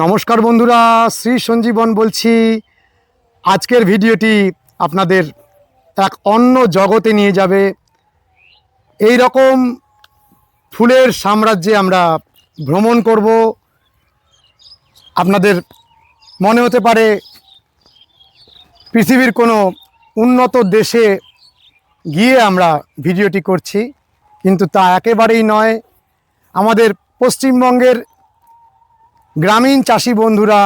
নমস্কার বন্ধুরা, শ্রী সঞ্জীবন বলছি। আজকের ভিডিওটি আপনাদের এক অন্য জগতে নিয়ে যাবে। এই রকম ফুলের সাম্রাজ্যে আমরা ভ্রমণ করব। আপনাদের মনে হতে পারে পৃথিবীর কোনো উন্নত দেশে গিয়ে আমরা ভিডিওটি করছি, কিন্তু তা একেবারেই নয়। আমাদের পশ্চিমবঙ্গের গ্রামীণ চাষি বন্ধুরা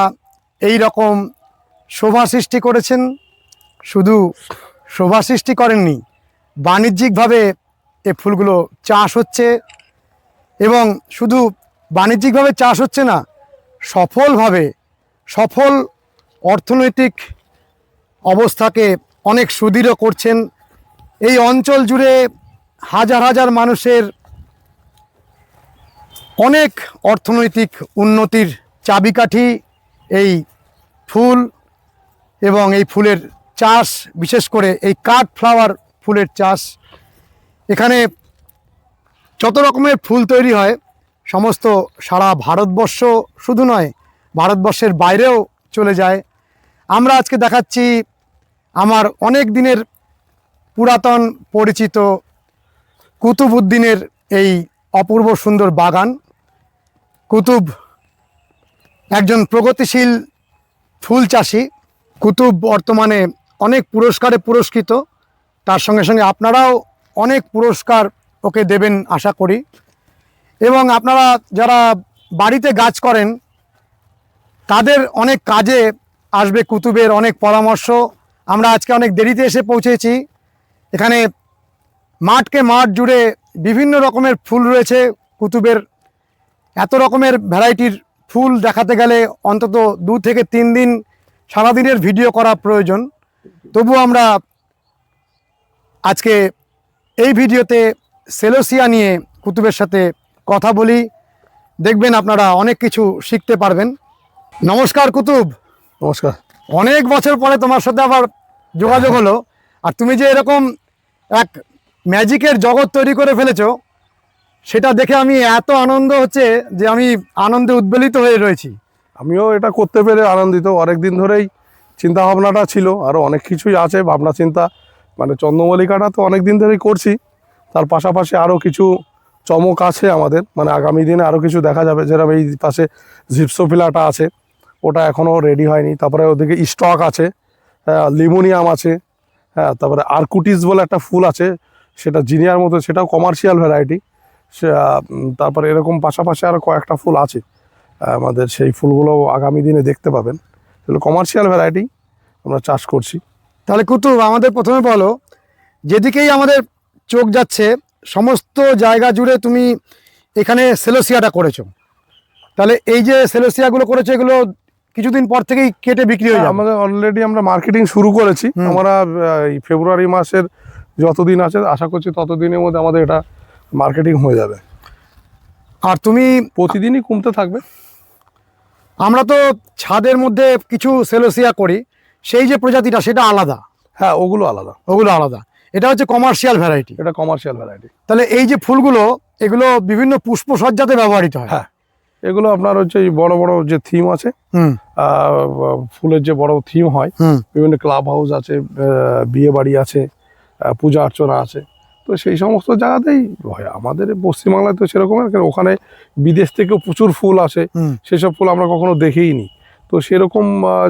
এই রকম শোভা সৃষ্টি করেছেন। শুধু শোভা সৃষ্টি করেননি, বাণিজ্যিকভাবে এ ফুলগুলো চাষ হচ্ছে এবং শুধু বাণিজ্যিকভাবে চাষ হচ্ছে না, সফলভাবে, সফল অর্থনৈতিক অবস্থাকে অনেক সুদৃঢ় করছেন। এই অঞ্চল জুড়ে হাজার হাজার মানুষের অনেক অর্থনৈতিক উন্নতির চাবিকাঠি এই ফুল এবং এই ফুলের চাষ, বিশেষ করে এই কাঠ ফ্লাওয়ার ফুলের চাষ। এখানে যত রকমের ফুল তৈরি হয়, সমস্ত সারা ভারতবর্ষ শুধু নয়, ভারতবর্ষের বাইরেও চলে যায়। আমরা আজকে দেখাচ্ছি আমার অনেক দিনের পুরাতন পরিচিত কুতুবুদ্দিনের এই অপূর্ব সুন্দর বাগান। কুতুব, একজন প্রগতিশীল ফুল চাষি। কুতুব বর্তমানে অনেক পুরস্কারে পুরস্কৃত। তার সঙ্গে সঙ্গে আপনারাও অনেক পুরস্কার ওকে দেবেন আশা করি। এবং আপনারা যারা বাড়িতে গাছ করেন, তাদের অনেক কাজে আসবে কুতুবের অনেক পরামর্শ। আমরা আজকে অনেক দেরিতে এসে পৌঁছেছি। এখানে মাঠকে মাঠ জুড়ে বিভিন্ন রকমের ফুল রয়েছে কুতুবের এত রকমের ভ্যারাইটির ফুল দেখাতে গেলে অন্তত দু থেকে তিন দিন সারাদিনের ভিডিও করা প্রয়োজন। তবু আমরা আজকে এই ভিডিওতে সেলোসিয়া নিয়ে কুতুবের সাথে কথা বলি। দেখবেন আপনারা অনেক কিছু শিখতে পারবেন। নমস্কার কুতুব। নমস্কার। অনেক বছর পরে তোমার সাথে আবার যোগাযোগ হলো। আর তুমি যে এরকম এক ম্যাজিকের জগৎ তৈরি করে ফেলেছো সেটা দেখে আমি এত আনন্দ হচ্ছে যে আমি আনন্দে উদ্বেলিত হয়ে রয়েছি। আমিও এটা করতে পেরে আনন্দিত। অনেক দিন ধরেই চিন্তা ভাবনাটা ছিল আরও অনেক কিছুই আছে ভাবনা চিন্তা। মানে চন্দ্রমল্লিকাটা তো অনেক দিন ধরেই করছি। তার পাশাপাশি আরও কিছু চমক আছে আমাদের। মানে আগামী দিনে আরও কিছু দেখা যাবে। যেরকম এই পাশে জিপসোফিলাটা আছে ওটা এখনও রেডি হয়নি। তারপরে ওদিকে স্টক আছে হ্যাঁ, লিমোনিয়াম আছে হ্যাঁ তারপরে আরকুটিস বলে একটা ফুল আছে। সেটা জিনিয়ার মতো সেটাও কমার্শিয়াল ভ্যারাইটি তারপরে এরকম পাশাপাশি আরও কয়েকটা ফুল আছে। আমাদের সেই ফুলগুলো আগামী দিনে দেখতে পাবেন। সেগুলো কমার্শিয়াল ভ্যারাইটি আমরা চাষ করছি। তাহলে কুতুব আমাদের প্রথমে বলো যেদিকেই আমাদের চোখ যাচ্ছে সমস্ত জায়গা জুড়ে তুমি এখানে সেলোসিয়াটা করেছ। তাহলে এই যে সেলোসিয়াগুলো করেছ এগুলো কিছুদিন পর থেকেই কেটে বিক্রি হয়ে যাবে। আমাদের অলরেডি আমরা মার্কেটিং শুরু করেছি। আমরা এই ফেব্রুয়ারি মাসের যতদিন আছে আশা করছি ততদিনের মধ্যে আমাদের এটা মার্কেটিং হয়ে যাবে। আর তুমি প্রতিদিনই কমতে থাকবে? আমরা তো ছাদের মধ্যে কিছু সেলোসিয়া করি সেই যে প্রজাতিটা সেটা আলাদা। হ্যাঁ ওগুলো আলাদা। ওগুলো আলাদা। এটা হচ্ছে কমার্শিয়াল ভ্যারাইটি এটা কমার্শিয়াল ভ্যারাইটি তাহলে এই যে ফুলগুলো এগুলো বিভিন্ন পুষ্পসজ্জাতে ব্যবহৃত হয়। হ্যাঁ এগুলো আপনার হচ্ছে বড় বড় যে থিম আছে হুম। ফুলের যে বড় থিম হয় বিভিন্ন ক্লাব হাউস আছে বিয়ে বাড়ি আছে পূজা অর্চনা আছে তো সেই সমস্ত জায়গাতেই হয়। আমাদের পশ্চিমবাংলায় তো সেরকম ওখানে বিদেশ থেকেও প্রচুর ফুল আসে। সেসব ফুল আমরা কখনো দেখেই নি তো সেরকম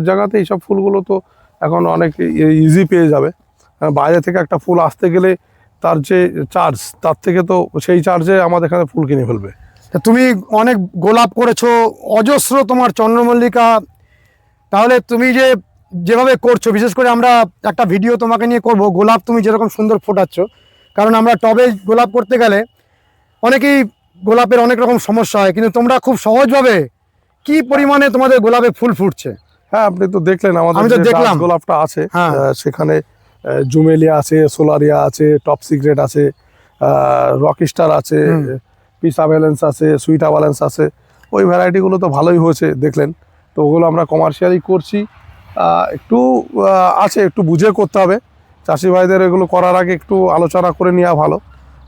জায়গাতে এইসব ফুলগুলো তো এখন অনেক ইজি পেয়ে যাবে। বাইরে থেকে একটা ফুল আসতে গেলে তার যে চার্জ তার থেকে তো সেই চার্জে আমাদের এখানে ফুল কিনে ফেলবে। তুমি অনেক গোলাপ করেছ অজস্র তোমার চন্দ্রমল্লিকা। তাহলে তুমি যে যেভাবে করছ বিশেষ করে আমরা একটা ভিডিও তোমাকে নিয়ে করব গোলাপ তুমি যেরকম সুন্দর ফোটাচ্ছ কারণ আমরা টবে গোলাপ করতে গেলে অনেকেই গোলাপের অনেক রকম সমস্যা হয় কিন্তু তোমরা খুব সহজভাবে কি পরিমাণে তোমাদের গোলাপে ফুল ফুটছে? হ্যাঁ আপনি তো দেখলেন আমাদের আমি তো দেখলাম। গোলাপটা আছে হ্যাঁ। সেখানে জুমেলিয়া আছে সোলারিয়া আছে টপ সিক্রেট আছে রকস্টার আছে পিসা ব্যালেন্স আছে সুইটা ব্যালেন্স আছে ওই ভ্যারাইটিগুলো তো ভালোই হয়েছে দেখলেন। তো ওগুলো আমরা কমার্শিয়ালি করছি। একটু আছে একটু বুঝে করতে হবে। চাষি ভাইদের এগুলো করার আগে একটু আলোচনা করে নেওয়া ভালো।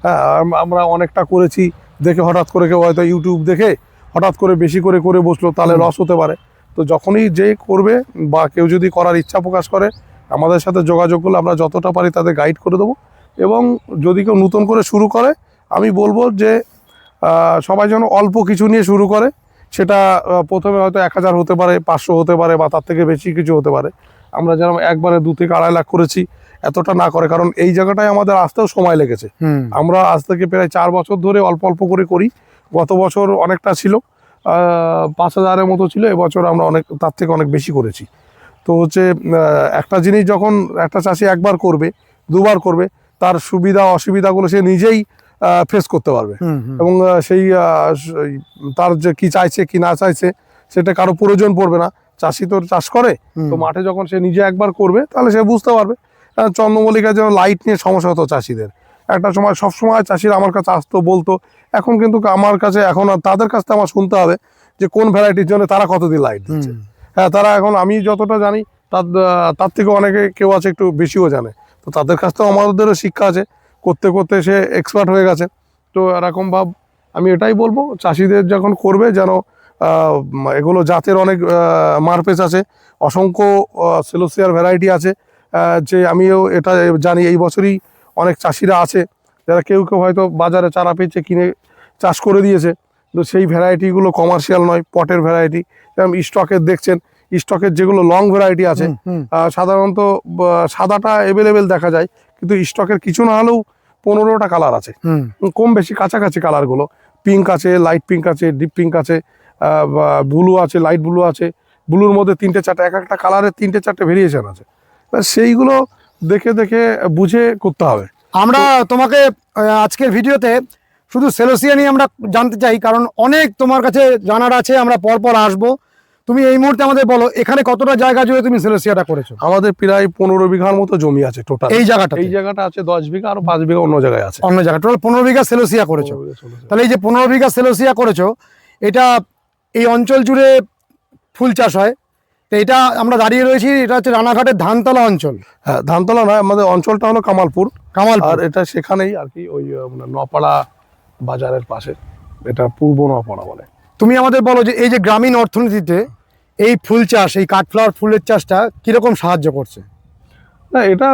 হ্যাঁ আমরা অনেকটা করেছি দেখে হঠাৎ করে কেউ হয়তো ইউটিউব দেখে হঠাৎ করে বেশি করে করে বসল তাহলে লস হতে পারে। তো যখনই যে করবে বা কেউ যদি করার ইচ্ছা প্রকাশ করে আমাদের সাথে যোগাযোগ করলে আমরা যতটা পারি তাদের গাইড করে দেবো। এবং যদি কেউ নতুন করে শুরু করে আমি বলব যে সবাই যেন অল্প কিছু নিয়ে শুরু করে। সেটা প্রথমে হয়তো এক হাজার হতে পারে পাঁচশো হতে পারে বা তার থেকে বেশি কিছু হতে পারে। আমরা যেন একবারে দু থেকে আড়াই লাখ করেছি এতটা না করে কারণ এই জায়গাটায় আমাদের আসতেও সময় লেগেছে। আমরা আজ থেকে প্রায় চার বছর ধরে অল্প অল্প করে করি। গত বছর অনেকটা ছিল পাঁচ হাজারের মতো ছিল এবছর আমরা অনেক তার থেকে অনেক বেশি করেছি। তো হচ্ছে একটা জিনিস যখন একটা চাষি একবার করবে দুবার করবে তার সুবিধা অসুবিধাগুলো সে নিজেই ফেস করতে পারবে। এবং সেই তার যে কি চাইছে কি না চাইছে সেটা কারও প্রয়োজন পড়বে না। চাষি তো চাষ করে তো মাঠে যখন সে নিজে একবার করবে তাহলে সে বুঝতে পারবে চন্দ্রমল্লিকা যেন লাইট নিয়ে সমস্যা হতো চাষিদের। একটা সময় সব সময় চাষিরা আমার কাছে আসতো বলতো এখন কিন্তু আমার কাছে এখন আর তাদের কাছ থেকে আমার শুনতে হবে যে কোন ভ্যারাইটির জন্য তারা কতদিন লাইট দিচ্ছে। হ্যাঁ তারা এখন আমি যতটা জানি তার তার থেকে অনেকে কেউ আছে একটু বেশিও জানে। তো তাদের কাছ থেকেও আমাদেরও শিক্ষা আছে। করতে করতে সে এক্সপার্ট হয়ে গেছে। তো এরকম ভাব আমি এটাই বলব চাষিদের যখন করবে যেন এগুলো জাতের অনেক মারপেচ আছে। অসংখ্য সেলোসিয়ার ভ্যারাইটি আছে। যে আমিও এটা জানি এই বছরই অনেক চাষিরা আছে যারা কেউ কেউ হয়তো বাজারে চারা পেয়েছে কিনে চাষ করে দিয়েছে। তো সেই ভ্যারাইটিগুলো কমার্শিয়াল নয় পটের ভ্যারাইটি। যেমন স্টকের দেখছেন স্টকের যেগুলো লং ভ্যারাইটি আছে সাধারণত সাদাটা অ্যাভেলেবেল দেখা যায় কিন্তু স্টকের কিছু না হলেও পনেরোটা কালার আছে। কম বেশি কাছাকাছি কালারগুলো পিঙ্ক আছে লাইট পিঙ্ক আছে ডিপ পিঙ্ক আছে ব্লু আছে লাইট ব্লু আছে। ব্লুর মধ্যে তিনটে চারটে এক একটা কালারের তিনটে চারটে ভেরিয়েশন আছে। সেইগুলো দেখে দেখে বুঝে করতে হবে। আমরা তোমাকে আজকের ভিডিওতে শুধু সেলোসিয়া নিয়ে আমরা জানতে চাই কারণ অনেক তোমার কাছে জানার আছে আমরা পরপর আসব। তুমি এই মুহূর্তে আমাদের বলো এখানে কতটা জায়গা জুড়ে তুমি সেলোসিয়াটা করেছ? আমাদের প্রায় পনেরো বিঘার মতো জমি আছে টোটাল এই জায়গাটা এই জায়গাটা আছে দশ বিঘা আর পাঁচ বিঘা অন্য জায়গায় আছে। অন্য জায়গা টোটাল পনেরো বিঘা সেলোসিয়া করেছ। তাহলে এই যে পনেরো বিঘা সেলোসিয়া করেছ এটা এই অঞ্চল জুড়ে ফুল চাষ হয়? তো এটা আমরা দাঁড়িয়ে রয়েছি এটা হচ্ছে রানাঘাটের ধানতলা অঞ্চল। হ্যাঁ ধানতলা নয় আমাদের অঞ্চলটা হলো কামালপুর। কামাল আর এটা সেখানেই আর কি ওই মানে নপাড়া বাজারের পাশে। এটা পূর্ব নপাড়া বলে। তুমি আমাদের বলো যে এই যে গ্রামীণ অর্থনীতিতে এই ফুল চাষ এই কাঠফ্লাওয়ার ফুলের চাষটা কীরকম সাহায্য করছে? না এটা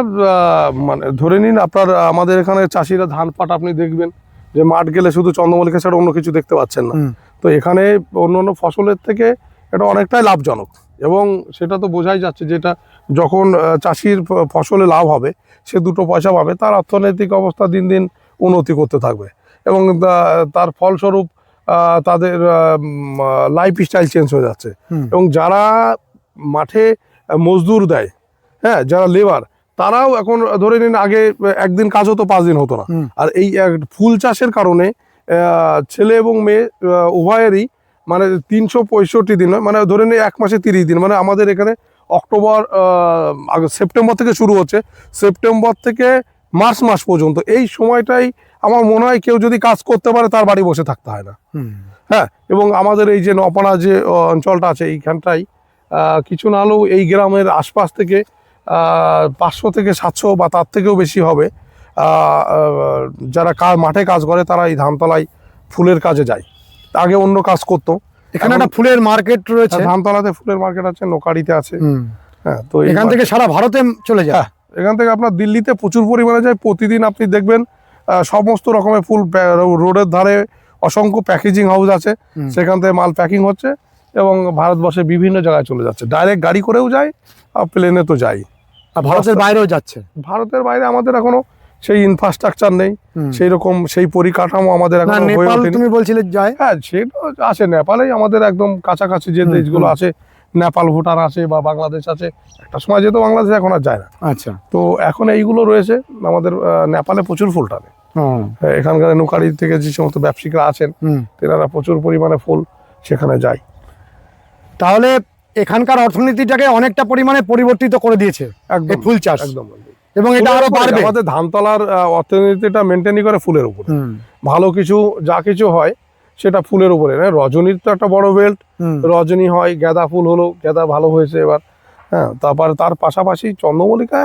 মানে ধরে নিন আপনার আমাদের এখানে চাষিরা ধান পাট আপনি দেখবেন যে মাঠ গেলে শুধু চন্দ্রমল্লিকা ছাড়া অন্য কিছু দেখতে পাচ্ছেন না। তো এখানে অন্য অন্য ফসলের থেকে এটা অনেকটাই লাভজনক। এবং সেটা তো বোঝাই যাচ্ছে যেটা যখন চাষির ফসলে লাভ হবে সে দুটো পয়সা পাবে তার অর্থনৈতিক অবস্থা দিন দিন উন্নতি করতে থাকবে এবং তার ফলস্বরূপ তাদের লাইফ স্টাইল চেঞ্জ হয়ে যাচ্ছে। এবং যারা মাঠে মজদুর দেয় হ্যাঁ যারা লেবার তারাও এখন ধরে নিন আগে একদিন কাজ হতো পাঁচ দিন হতো না। আর এই ফুল চাষের কারণে ছেলে এবং মেয়ে উভয়েরই মানে তিনশো পঁয়ষট্টি দিন মানে ধরে নিন এক মাসে তিরিশ দিন মানে আমাদের এখানে অক্টোবর সেপ্টেম্বর থেকে শুরু হচ্ছে সেপ্টেম্বর থেকে মার্চ মাস পর্যন্ত। এই সময়টাই আমার মনে হয় কেউ যদি কাজ করতে পারে তার বাড়ি বসে থাকতে হয় না। হ্যাঁ এবং আমাদের এই যে নপাড়া যে অঞ্চলটা আছে এইখানটাই কিছু না হলেও এই গ্রামের আশপাশ থেকে পাঁচশো থেকে সাতশো বা তার থেকেও বেশি হবে যারা মাঠে কাজ করে তারা এই ধানতলায় ফুলের কাজে যায়। আগে অন্য কাজ করতো। এখানে একটা ফুলের মার্কেট রয়েছে। ধানতলাতে ফুলের মার্কেট আছে নোকাড়িতে আছে। হ্যাঁ তো এখান থেকে সারা ভারতে চলে যায়। হ্যাঁ এখান থেকে আপনার দিল্লিতে প্রচুর পরিমাণে যায়। প্রতিদিন আপনি দেখবেন সমস্ত রকমের ফুল রোডের ধারে অসংখ্য প্যাকেজিং হাউস আছে। সেখান থেকে মাল প্যাকিং হচ্ছে এবং ভারতবর্ষের বিভিন্ন জায়গায় চলে যাচ্ছে। ডাইরেক্ট গাড়ি করেও যায় আর প্লেনে তো যাই আর ভারতের বাইরেও যাচ্ছে। ভারতের বাইরে আমাদের এখনও সেই ইনফ্রাস্ট্রাকচার নেই সেই রকম সেই পরিকাঠামো আমাদের নেপাল তুমি বলছিলে যায়? হ্যাঁ সেটা আছে নেপালেই আমাদের একদম কাছাকাছি যে দেশগুলো আছে নেপাল ভুটান আছে বা বাংলাদেশ আছে একটা সময় যেত বাংলাদেশ এখন আর যায় না। আচ্ছা। তো এখন এইগুলো রয়েছে আমাদের নেপালে প্রচুর ফুল টানে। হুম, হ্যাঁ, এখানকার নৌকারি থেকে যে সমস্ত ব্যবসায়িকরা আছেন তেনারা প্রচুর পরিমাণে ফুল সেখানে যায়। তাহলে এখানকার অর্থনীতিটাকে অনেকটা পরিমাণে পরিবর্তিত করে দিয়েছে একদম ফুল চাষ। একদম এবং এটা আরও বাড়বে। আমাদের ধানতলার অর্থনীতিটা মেনটেনই করে ফুলের উপরে। ভালো কিছু যা কিছু হয় সেটা ফুলের উপরে। না রজনীর তো একটা বড় বেল্ট রজনী হয় গাঁদা ফুল হলো গাঁদা ভালো হয়েছে এবার। হ্যাঁ তারপর তার পাশাপাশি চন্দ্রমল্লিকা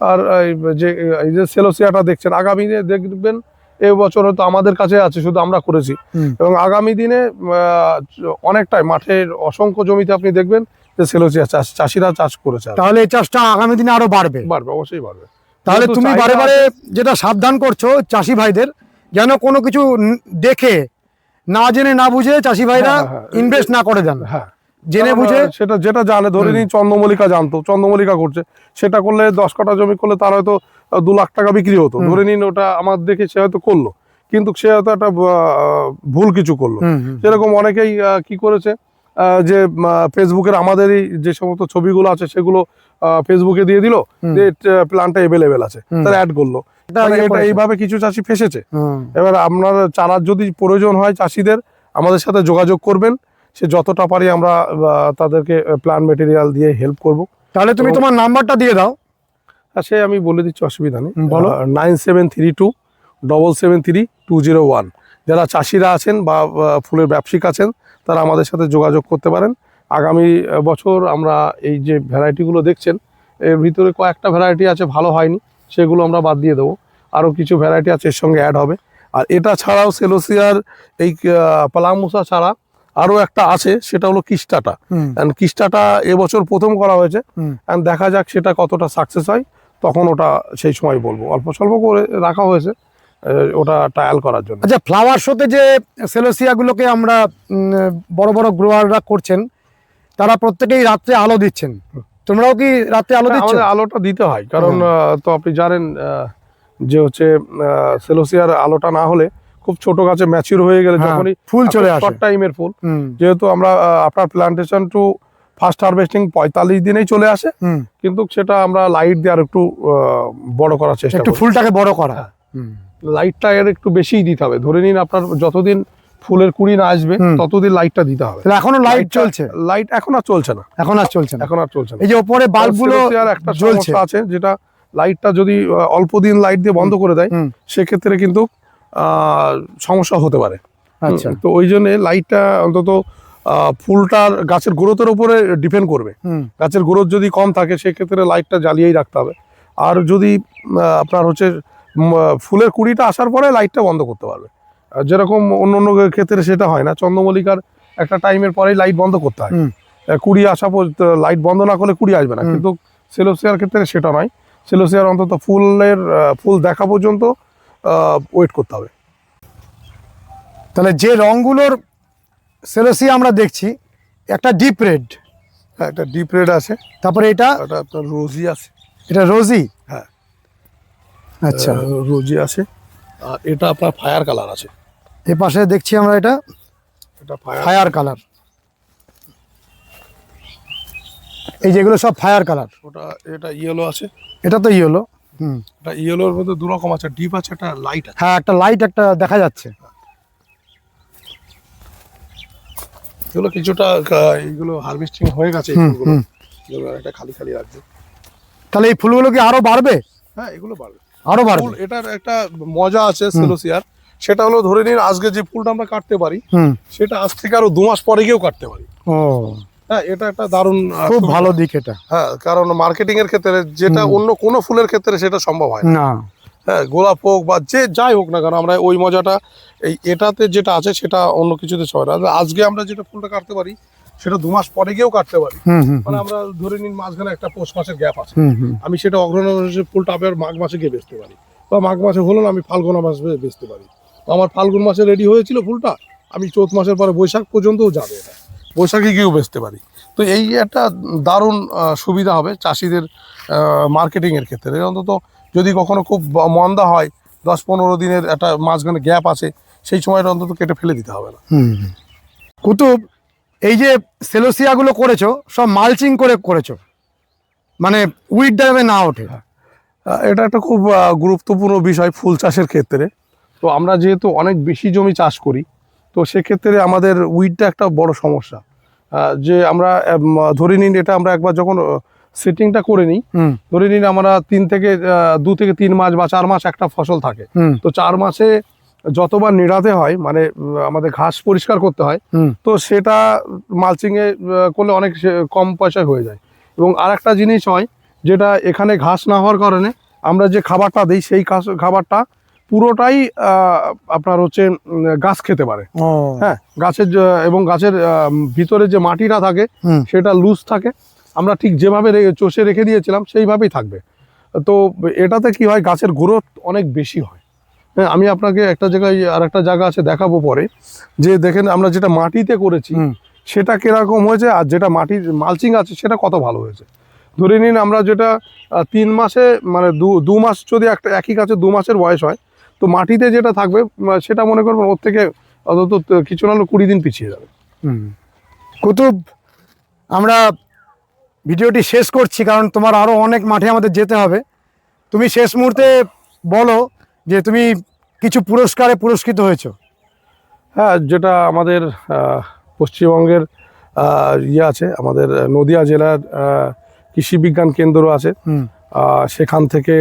আর এই যে এই যে সেলোসিয়াটা দেখছেন আগামী দিনে দেখবেন এবছর হয়তো আমাদের কাছে আছে শুধু আমরা করেছি। এবং আগামী দিনে অনেকটাই মাঠের অসংখ্য জমিতে আপনি দেখবেন চাষ চাষিরা চাষ করেছে তাহলে এই চাষটা আগামী দিনে আরও বাড়বে? বাড়বে অবশ্যই বাড়বে। তাহলে তুমি বারে বারে যেটা সাবধান করছ চাষি ভাইদের যেন কোনো কিছু দেখে না জেনে না বুঝে চাষি ভাইরা হ্যাঁ, হ্যাঁ, হ্যাঁ। ইনভেস্ট না করে দেন। হ্যাঁ। জেনে বুঝে সেটা যেটা জানে ধরে নিন চন্দ্রমল্লিকা জানতো চন্দ্রমল্লিকা করছে। সেটা করলে দশ কাটা জমি করলে তার হয়তো দু লাখ টাকা বিক্রি হতো। ধরে নিন ওটা আমার দেখে সে হয়তো করল। কিন্তু সে হয়তো একটা ভুল কিছু করল। হুম। অনেকেই কি করেছে যে ফেসবুকের আমাদেরই যে সমস্ত ছবিগুলো আছে সেগুলো ফেসবুকে দিয়ে দিল যে প্ল্যানটা এভেলেবেল আছে। তারা অ্যাড করল। এটা। এইভাবে কিছু চাষি ফেসেছে। এবার আপনার চারার যদি প্রয়োজন হয় চাষিদের আমাদের সাথে যোগাযোগ করবেন। সে যতটা পারি আমরা তাদেরকে প্ল্যান মেটেরিয়াল দিয়ে হেল্প করব। তাহলে তুমি তোমার নাম্বারটা দিয়ে দাও। আর সে আমি বলে দিচ্ছি অসুবিধা নেই। বলো। Nine seven three two double seven three two zero one যারা চাষিরা আছেন বা ফুলের ব্যবসায়িক আছেন তারা আমাদের সাথে যোগাযোগ করতে পারেন। আগামী বছর আমরা এই যে ভ্যারাইটিগুলো দেখছেন এর ভিতরে কয়েকটা ভ্যারাইটি আছে ভালো হয়নি সেগুলো আমরা বাদ দিয়ে দেবো। আরও কিছু ভ্যারাইটি আছে এর সঙ্গে অ্যাড হবে। আর এটা ছাড়াও সেলোসিয়ার এই পালামুসা ছাড়া আরও একটা আছে সেটা হলো কিস্টাটা। অ্যান্ড কিস্টাটা এবছর প্রথম করা হয়েছে। অ্যান্ড দেখা যাক সেটা কতটা সাকসেস হয় তখন ওটা সেই সময় বলব। অল্প স্বল্প করে রাখা হয়েছে। ওটা ট্রায়াল করার জন্য। আচ্ছা ফ্লাওয়ার শোতে যে সেলোসিয়া গুলোকে আমরা বড় বড় গ্রোয়াররা করছেন তারা প্রত্যেকেই রাত্রে আলো দিচ্ছেন। তোমরাও কি রাত্রে আলো হ্যাঁ, দিচ্ছ? আলোটা দিতে হয় কারণ তো আপনি জানেন যে হচ্ছে সেলোসিয়ার আলোটা না হলে খুব ছোট গাছে ম্যাচিউর হয়ে গেলে হ্যাঁ, যখনই ফুল চলে আসে। শর্ট টাইমের ফুল। যেহেতু আমরা আপনার প্লান্টেশন টু ফার্স্ট হারভেস্টিং পঁয়তাল্লিশ দিনেই চলে আসে কিন্তু সেটা আমরা লাইট দিয়ে আর একটু বড় করার চেষ্টা একটু ফুলটাকে বড় করা। হ্যাঁ। হুম, লাইটটা এর একটু বেশিই দিতে হবে। ধরে নিন আপনার যতদিন ফুলের কুড়ি না আসবে ততদিন লাইটটা দিতে হবে। এখনও লাইট চলছে? লাইট এখন আর চলছে না। এখন আর চলছে না? এখন আর চলছে না। এই যে ওপরে বাল্বগুলো আর একটা সমস্যা আছে যেটা লাইটটা যদি অল্প দিন লাইট দিয়ে বন্ধ করে দেয় সেক্ষেত্রে কিন্তু সমস্যা হতে পারে। আচ্ছা। তো ওই জন্য লাইটটা অন্তত ফুলটার গাছের গ্রোথের উপরে ডিপেন্ড করবে। গাছের গ্রোথ যদি কম থাকে সেক্ষেত্রে লাইটটা জ্বালিয়েই রাখতে হবে। আর যদি আপনার হচ্ছে ফুলের কুড়িটা আসার পরে লাইটটা বন্ধ করতে পারবে। যেরকম অন্য অন্য ক্ষেত্রে সেটা হয় না চন্দ্রমল্লিকার একটা টাইমের পরেই লাইট বন্ধ করতে হয়। কুড়ি আসা লাইট বন্ধ না করলে কুড়ি আসবে না। কিন্তু সেলোসিয়ার ক্ষেত্রে সেটা নয়। সেলোসিয়ার অন্তত ফুলের ফুল দেখা পর্যন্ত ওয়েট করতে হবে। তাহলে যে রংগুলোর সেলোসিয়া আমরা দেখছি একটা ডিপ রেড হ্যাঁ একটা ডিপ রেড আছে। তারপরে এটা? এটা আপনার রোজি আছে। এটা রোজি হ্যাঁ। আচ্ছা। রোজি আছে আর এটা আপনার ফায়ার কালার আছে। এ পাশে দেখছি আমরা এটা। এটা ফায়ার কালার এই যেগুলো সব ফায়ার কালার ওটা এটা ইয়েলো আছে। এটা তো ইয়েলো হুম। এটা ইয়েলোর মধ্যে দু রকম আছে। ডিপ আছে একটা লাইট আছে। হ্যাঁ একটা লাইট একটা দেখা যাচ্ছে। এগুলো কিছুটা আহ, এইগুলো হারভেস্টিং হয়ে গেছে। এগুলো। একটা খালি খালি রাখবে। তাহলে এই ফুলগুলো কি আরও বাড়বে? হ্যাঁ এগুলো বাড়বে। আরও বাড়বে। এটার একটা মজা আছে সেলোসিয়ার সেটা হলো ধরে নিন আজকে যে ফুলটা আমরা কাটতে পারি সেটা আজ থেকে আরও দু মাস পরে গিয়েও কাটতে পারি। ও। হ্যাঁ এটা একটা দারুণ খুব ভালো দিক এটা। হ্যাঁ কারণ মার্কেটিং এর ক্ষেত্রে যেটা অন্য কোনো ফুলের ক্ষেত্রে সেটা সম্ভব হয় না। হ্যাঁ গোলাপ হোক বা যে যাই হোক না কারণ আমরা ওই মজাটা এই এটাতে যেটা আছে সেটা অন্য কিছুতে ছয় না। আজকে আমরা যেটা ফুলটা কাটতে পারি সেটা দু মাস পরে গিয়েও কাটতে পারি। মানে আমরা ধরে নিন মাঝখানে একটা পৌষ মাসের গ্যাপ আছে। আমি সেটা অগ্রহণ ফুলটা আবার মাঘ মাসে গিয়ে বেচতে পারি। বা মাঘ মাসে হলো না আমি ফাল্গুন মাসে বেচতে পারি। তো আমার ফাল্গুন মাসে রেডি হয়েছিল ফুলটা আমি চৈত মাসের পরে বৈশাখ পর্যন্তও যাবে এটা। বৈশাখে গিয়েও বেচতে পারি। তো এই একটা দারুণ সুবিধা হবে চাষিদের মার্কেটিংয়ের ক্ষেত্রে। অন্তত যদি কখনো খুব মন্দা হয় দশ পনেরো দিনের একটা মাঝখানে গ্যাপ আছে সেই সময়টা অন্তত কেটে ফেলে দিতে হবে না। কুতুব এই যে সেলোসিয়াগুলো করেছ সব মালচিং করে করেছ। মানে উইড যাবে না ওঠে। আহ, এটা একটা খুব গুরুত্বপূর্ণ বিষয় ফুল চাষের ক্ষেত্রে। তো আমরা যেহেতু অনেক বেশি জমি চাষ করি তো সেক্ষেত্রে আমাদের উইডটা একটা বড় সমস্যা। যে আমরা ধরে নিন এটা আমরা একবার যখন সেটিংটা করে নিই ধরে নিন আমরা তিন থেকে দু থেকে তিন মাস বা চার মাস একটা ফসল থাকে। তো চার মাসে যতবার নিড়াতে হয় মানে আমাদের ঘাস পরিষ্কার করতে হয় তো সেটা মালচিংয়ে করলে অনেক কম পয়সায় হয়ে যায়। এবং আরেকটা জিনিস হয় যেটা এখানে ঘাস না হওয়ার কারণে আমরা যে খাবারটা দিই সেই খাবারটা পুরোটাই আপনার হচ্ছে গাছ খেতে পারে। হ্যাঁ গাছের এবং গাছের ভিতরে যে মাটিটা থাকে সেটা লুজ থাকে। আমরা ঠিক যেভাবে চষে রেখে দিয়েছিলাম সেইভাবেই থাকবে। তো এটাতে কি হয় গাছের গ্রোথ অনেক বেশি হয়। হ্যাঁ আমি আপনাকে একটা জায়গায় আর একটা জায়গা আছে দেখাবো পরে যে দেখেন আমরা যেটা মাটিতে করেছি হুম। সেটা কীরকম হয়েছে আর যেটা মাটির মালচিং আছে সেটা কত ভালো হয়েছে ধরে নিন আমরা যেটা তিন মাসে মানে দু দু মাস যদি একটা একই গাছে দু মাসের বয়স হয় তো মাটিতে যেটা থাকবে সেটা মনে করবেন ওর থেকে অন্তত কিছু না হলেও কুড়ি দিন পিছিয়ে যাবে হুম। কুতুব আমরা ভিডিওটি শেষ করছি কারণ তোমার আরও অনেক মাঠে আমাদের যেতে হবে তুমি শেষ মুহূর্তে বলো যে তুমি কিছু পুরস্কারে পুরস্কৃত হয়েছো? হ্যাঁ যেটা আমাদের পশ্চিমবঙ্গের ইয়ে আছে আমাদের নদিয়া জেলার কৃষি বিজ্ঞান কেন্দ্র আছে। সেখান থেকে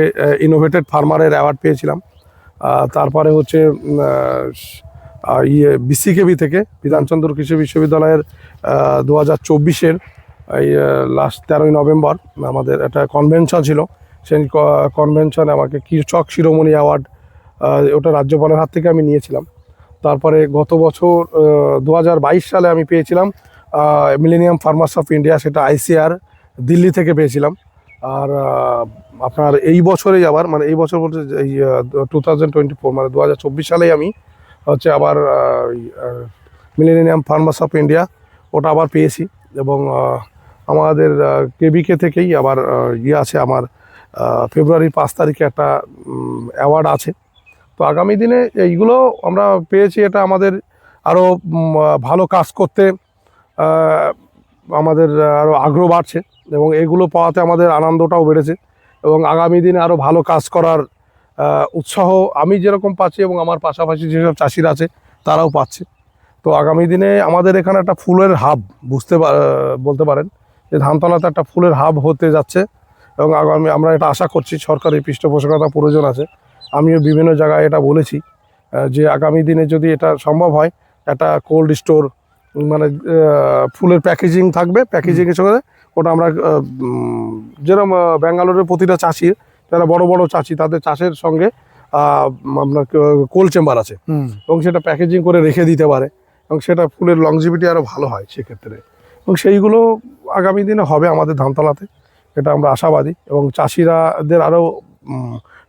ইনোভেটেড ফার্মারের অ্যাওয়ার্ড পেয়েছিলাম। তারপরে হচ্ছে ইয়ে বিসিকেবি থেকে বিধানচন্দ্র কৃষি বিশ্ববিদ্যালয়ের দু হাজার চব্বিশের এই লাস্ট তেরোই নভেম্বর আমাদের একটা কনভেনশন ছিল। সেই কনভেনশনে আমাকে কৃষক শিরোমণি অ্যাওয়ার্ড ওটা রাজ্যপালের হাত থেকে আমি নিয়েছিলাম। তারপরে গত বছর দু হাজার বাইশ সালে আমি পেয়েছিলাম মিলেনিয়াম ফার্মার্স অফ ইন্ডিয়া সেটা আইসিআর দিল্লি থেকে পেয়েছিলাম। আর আপনার এই বছরেই আবার মানে এই বছর বলতে এই টু থাউজেন্ড টোয়েন্টি ফোর মানে দু হাজার চব্বিশ আমি হচ্ছে আবার মিলেনিয়াম ফার্মার্স অফ ইন্ডিয়া ওটা আবার পেয়েছি। এবং আমাদের কেবিকে থেকেই আবার ইয়ে আছে আমার ফেব্রুয়ারির পাঁচ তারিখে একটা অ্যাওয়ার্ড আছে। তো আগামী দিনে এইগুলো আমরা পেয়েছি, এটা আমাদের আরও ভালো কাজ করতে আমাদের আরও আগ্রহ বাড়ছে এবং এগুলো পাওয়াতে আমাদের আনন্দটাও বেড়েছে এবং আগামী দিনে আরও ভালো কাজ করার উৎসাহ আমি যেরকম পাচ্ছি এবং আমার পাশাপাশি যেসব চাষিরা আছে তারাও পাচ্ছে। তো আগামী দিনে আমাদের এখানে একটা ফুলের হাব বুঝতে বলতে পারেন যে ধানতলাতে একটা ফুলের হাব হতে যাচ্ছে। এবং আগামী আমরা এটা আশা করছি সরকারি পৃষ্ঠপোষকতা প্রয়োজন আছে। আমিও বিভিন্ন জায়গায় এটা বলেছি যে আগামী দিনে যদি এটা সম্ভব হয় একটা কোল্ড স্টোর মানে ফুলের প্যাকেজিং থাকবে প্যাকেজিং হিসেবে ওটা আমরা যেরকম ব্যাঙ্গালোরের প্রতিটা চাষির যারা বড় বড় চাষি তাদের চাষের সঙ্গে আপনার কোল্ড চেম্বার আছে। এবং সেটা প্যাকেজিং করে রেখে দিতে পারে এবং সেটা ফুলের লংজিভিটি আরও ভালো হয় সেক্ষেত্রে। এবং সেইগুলো আগামী দিনে হবে আমাদের ধানতলাতে। এটা আমরা আশাবাদী এবং চাষিরাদের আরও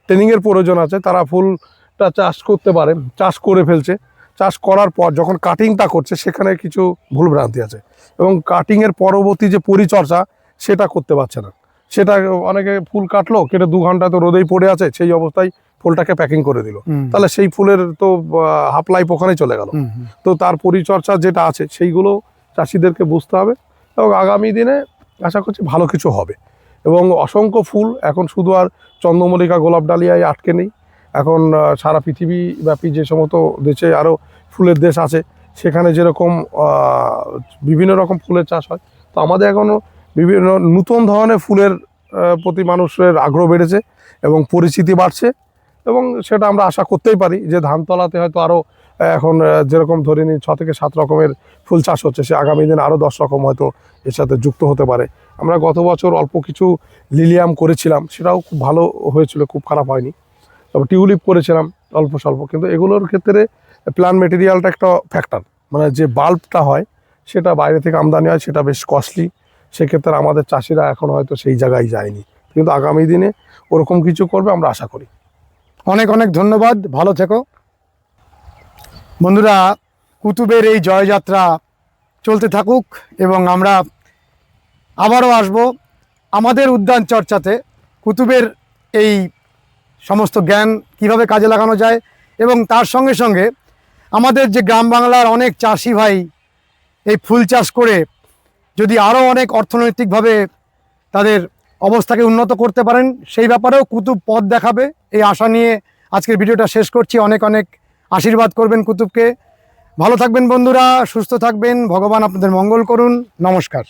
ট্রেনিংয়ের প্রয়োজন আছে। তারা ফুলটা চাষ করতে পারে চাষ করে ফেলছে। চাষ করার পর যখন কাটিংটা করছে সেখানে কিছু ভুলভ্রান্তি আছে এবং কাটিংয়ের পরবর্তী যে পরিচর্যা সেটা করতে পারছে না। সেটা অনেকে ফুল কাটলো কেটে দু ঘণ্টা তো রোদেই পড়ে আছে সেই অবস্থায় ফুলটাকে প্যাকিং করে দিল। তাহলে সেই ফুলের তো হাফ লাইফ ওখানেই চলে গেল। তো তার পরিচর্যা যেটা আছে সেইগুলো চাষিদেরকে বুঝতে হবে এবং আগামী দিনে আশা করছি ভালো কিছু হবে। এবং অসংখ্য ফুল, এখন শুধু আর চন্দ্রমল্লিকা গোলাপ ডালিয়ায় আটকে নেই। এখন সারা পৃথিবীব্যাপী যে সমস্ত দেশে আরও ফুলের দেশ আছে, সেখানে যেরকম বিভিন্ন রকম ফুলের চাষ হয়, তো আমাদের এখনও বিভিন্ন নতুন ধরনের ফুলের প্রতি মানুষের আগ্রহ বেড়েছে এবং পরিচিতি বাড়ছে এবং সেটা আমরা আশা করতেই পারি যে ধানতলাতে হয়তো আরও এখন যেরকম ধরে নিন ছ থেকে সাত রকমের ফুল চাষ হচ্ছে, সে আগামী দিনে আরও দশ রকম হয়তো এর সাথে যুক্ত হতে পারে। আমরা গত বছর অল্প কিছু লিলিয়াম করেছিলাম, সেটাও খুব ভালো হয়েছিল, খুব খারাপ হয়নি। তবে টিউলিপ করেছিলাম, অল্প স্বল্প, কিন্তু এগুলোর ক্ষেত্রে প্ল্যান মেটেরিয়ালটা একটা ফ্যাক্টর মানে যে বাল্বটা হয়, সেটা বাইরে থেকে আমদানি হয়, সেটা বেশ কস্টলি সেক্ষেত্রে আমাদের চাষিরা এখন হয়তো সেই জায়গায় যায়নি। কিন্তু আগামী দিনে ওরকম কিছু করবে, আমরা আশা করি। অনেক অনেক ধন্যবাদ, ভালো থেকো। বন্ধুরা, কুতুবের এই জয়যাত্রা চলতে থাকুক এবং আমরা আবারও আসব আমাদের উদ্যান চর্চাতে, কুতুবের এই সমস্ত জ্ঞান কীভাবে কাজে লাগানো যায় এবং তার সঙ্গে সঙ্গে আমাদের যে গ্রাম বাংলার অনেক চাষি ভাই এই ফুল চাষ করে যদি আরও অনেক অর্থনৈতিকভাবে তাদের অবস্থাকে উন্নত করতে পারেন, সেই ব্যাপারেও কুতুব পথ দেখাবে। এই আশা নিয়ে আজকের ভিডিওটা শেষ করছি। অনেক অনেক আশীর্বাদ করবেন কুতুবকে। ভালো থাকবেন বন্ধুরা সুস্থ থাকবেন। ভগবান আপনাদের মঙ্গল করুন। নমস্কার।